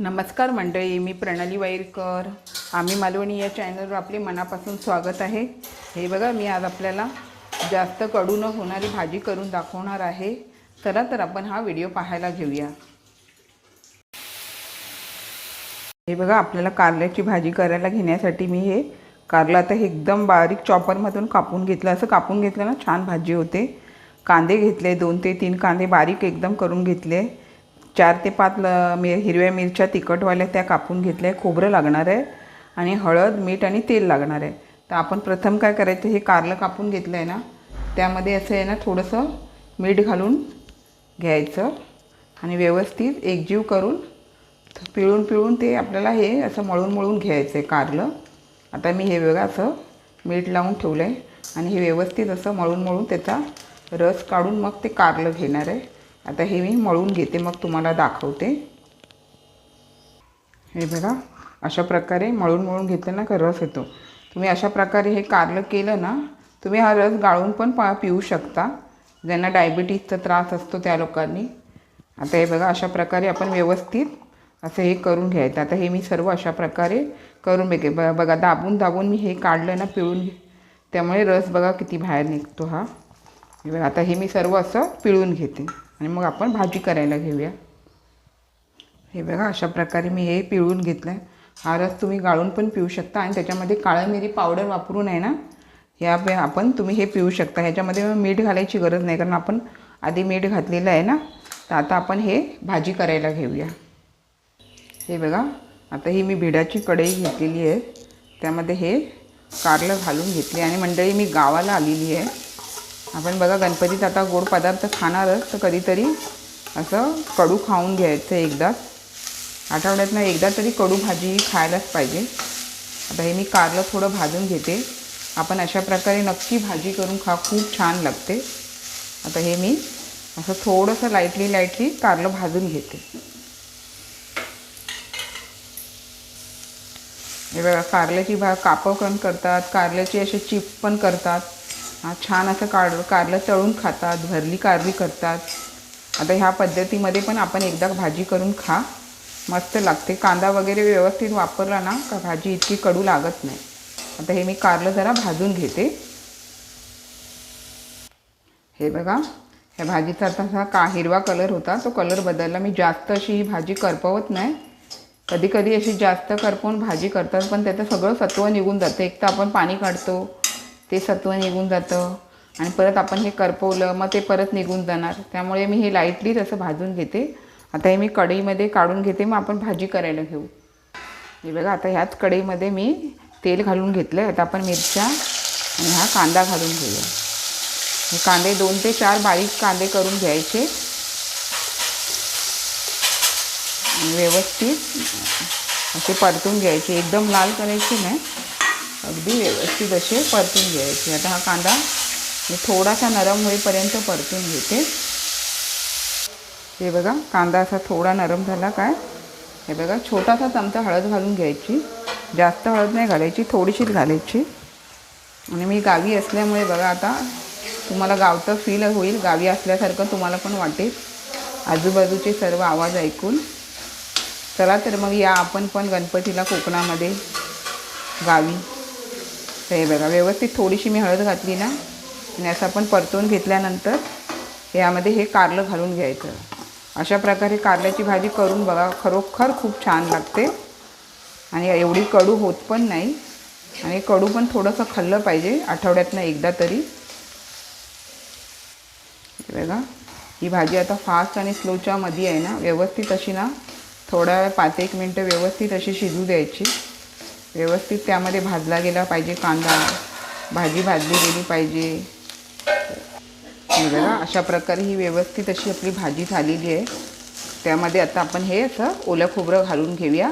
नमस्कार मंडळी मी प्रणाली वाईरकर. आम्ही मालवणी या चॅनलवर आपले मनापासून स्वागत आहे. हे बघा मी आज आपल्याला जास्त कडू न होणारी भाजी करून दाखवणार आहे. चला तर आपण हा व्हिडिओ पाहायला घेऊया. हे बघा आपल्याला कारल्याची भाजी करायला घेण्यासाठी मी हे कारलं आता हे एकदम बारीक चॉपरमधून कापून घेतलं. असं कापून घेतलं ना छान भाजी होते. कांदे घेतले दोन ते तीन कांदे बारीक एकदम करून घेतले. चार ते पाच ल मि हिरव्या मिरच्या तिखटवाल्या त्या कापून घेतल्या. खोबरं लागणार आहे आणि हळद मीठ आणि तेल लागणार आहे. तर आपण प्रथम काय करायचं हे कारलं कापून घेतलं आहे ना त्यामध्ये असं आहे ना थोडंसं मीठ घालून घ्यायचं आणि व्यवस्थित एकजीव करून पिळून पिळून ते आपल्याला हे असं मळून मळून घ्यायचं आहे कारलं. आता मी हे वेगळं असं मीठ लावून ठेवलं आहे आणि हे व्यवस्थित असं मळून मळून त्याचा रस काढून मग ते कारलं घेणार आहे. आता हे मी मळून घेते मग तुम्हाला दाखवते. हे बघा अशा प्रकारे मळून मळून घेतलं ना का रस येतो. तुम्ही अशा प्रकारे हे कारलं केलं ना तुम्ही हा रस गाळून पण पा पिऊ शकता. ज्यांना डायबिटीजचा त्रास असतो त्या लोकांनी. आता हे बघा अशा प्रकारे आपण व्यवस्थित असं हे करून घ्यायचं. आता हे मी सर्व अशा प्रकारे करून बघे ब बघा दाबून दाबून मी हे काढलं ना पिळून त्यामुळे रस बघा किती बाहेर निघतो हा. हे बघा आता हे मी सर्व असं पिळून घेते. आणि मग आपण भाजी करायला घेऊया. हे बघा अशा प्रकारे मी हे पिळून घेतलं आहे हा रस तुम्ही गाळून पण पिऊ शकता आणि त्याच्यामध्ये काळं मिरी पावडर वापरून आहे ना ह्या आपण तुम्ही हे पिऊ शकता. ह्याच्यामध्ये मीठ घालायची गरज नाही कारण आपण आधी मीठ घातलेलं आहे ना तर आता आपण हे भाजी करायला घेऊया. हे बघा आता ही मी भिडाची कढई घेतलेली आहे. त्यामध्ये हे कारलं घालून घेतली आणि मंडळी मी गावाला आलेली आहे. आपण बघा गणपतीत आता गोड पदार्थ खाणारच तर कधीतरी असं कडू खाऊन घ्यायचं एकदाच आठवड्यातनं एकदा तरी कडू भाजी खायलाच पाहिजे. आता हे मी कारलं थोडं भाजून घेते. आपण अशा प्रकारे नक्की भाजी करून खा खूप छान लागते. आता हे मी असं थोडंसं लाईटली लाईटली कारलं भाजून घेते. हे बघा कारल्याची भा कापं पण करतात कारल्याची असे चिप पण करतात. छान असं कार कारलं तळून खातात भरली कारली करतात. आता ह्या पद्धतीमध्ये पण आपण एकदा भाजी करून खा. मस्त लागते. कांदा वगैरे व्यवस्थित वापरला ना का भाजी इतकी कडू लागत नाही. आता हे मी कारलं जरा भाजून घेते. हे बघा ह्या भाजीचा तसा असा का हिरवा कलर होता. तो कलर बदलला. मी जास्त अशी ही भाजी करपवत नाही. कधी कधी अशी जास्त करपवून भाजी करतात पण त्याचं सगळं सत्व निघून जातं. एक तर आपण पाणी काढतो ते सत्व निघून जातं. आणि परत आपण हे करपवलं मग ते परत निघून जाणार. त्यामुळे मी हे लाईटली तसं भाजून घेते. आता हे मी कढईमध्ये काढून घेते मग आपण भाजी करायला घेऊ. हे बघा आता ह्याच कढईमध्ये मी तेल घालून घेतलं आहे आता आपण मिरच्या आणि हा कांदा घालून घेऊया. हे कांदे दोन ते चार बारीक कांदे करून घ्यायचे. व्यवस्थित असे परतून घ्यायचे. एकदम लाल करायचे नाही. अगदी व्यवस्थित असे परतून घ्यायचे. आता हा कांदा मी थोडासा नरम होईपर्यंत परतून घेते. हे बघा कांदा असा थोडा नरम झाला काय? हे बघा छोटासा चमचा हळद घालून घ्यायची. जास्त हळद नाही घालायची थोडीशीच घालायची. आणि मी गावी असल्यामुळे बघा आता तुम्हाला गावचं फील होईल. गावी असल्यासारखं तुम्हाला पण वाटेल. आजूबाजूचे सर्व आवाज ऐकून. चला तर मग या आपण पण गणपतीला कोकणामध्ये गावी. तर हे बघा व्यवस्थित थोडीशी मी हळद घातली ना आणि असं आपण परतून घेतल्यानंतर यामध्ये हे कारलं घालून घ्यायचं. अशा प्रकारे कारल्याची भाजी करून बघा खरोखर खूप छान लागते. आणि एवढी कडू होत पण नाही. आणि कडू पण थोडंसं खाल्लं पाहिजे आठवड्यातनं एकदा तरी. बघा ही भाजी आता फास्ट आणि स्लोच्या मध्ये आहे ना व्यवस्थित अशी ना थोडा पाच एक मिनटं व्यवस्थित अशी शिजू द्यायची. व्यवस्थित त्यामध्ये भाजला गेला पाहिजे कांदा. भाजी भाजली गेली पाहिजे. बघा अशा प्रकारे ही व्यवस्थित अशी आपली भाजी झालेली आहे. त्यामध्ये आता आपण हे असं ओलं खोबरं घालून घेऊया.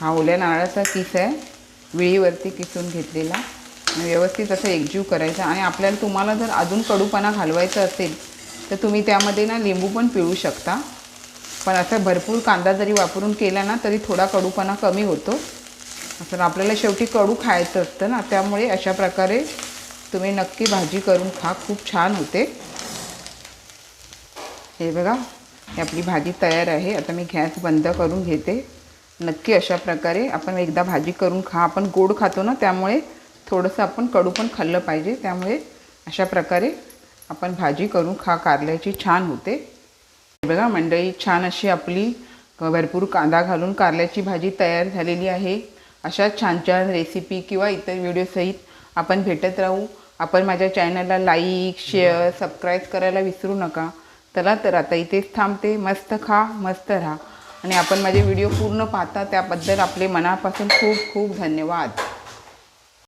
हा ओल्या नारळाचा किस आहे. विळीवरती किसून घेतलेला. व्यवस्थित असं एकजीव करायचा. आणि आपल्याला तुम्हाला जर अजून कडूपणा घालवायचा असेल तर तुम्ही त्यामध्ये ना लिंबू पण पिळू शकता. पण असं भरपूर कांदा जरी वापरून केला ना तरी थोडा कडूपणा कमी होतो. असं आपल्याला शेवटी कडू खायचं असतं ना त्यामुळे अशा प्रकारे तुम्ही नक्की भाजी करून खा. खूप छान होते. हे बघा ही आपली भाजी तयार आहे. आता मी गॅस बंद करून घेते. नक्की अशा प्रकारे आपण एकदा भाजी करून खा. आपण गोड खातो ना त्यामुळे थोडंसं आपण कडू पण खाल्लं पाहिजे. त्यामुळे अशा प्रकारे आपण भाजी करून खा. कारल्याची छान होते. बघा मंडळी छान अशी आपली भरपूर कांदा घालून कारल्याची भाजी तयार झालेली आहे. अशा छान छान रेसिपी किंवा इतर व्हिडिओसहित आपण भेटत राहू. आपण माझ्या चॅनलला लाईक शेअर सबस्क्राईब करायला विसरू नका. चला तर आता इथेच थांबते. मस्त खा मस्त राहा. आणि आपण माझे व्हिडिओ पूर्ण पाहता त्याबद्दल आपले मनापासून खूप खूप धन्यवाद.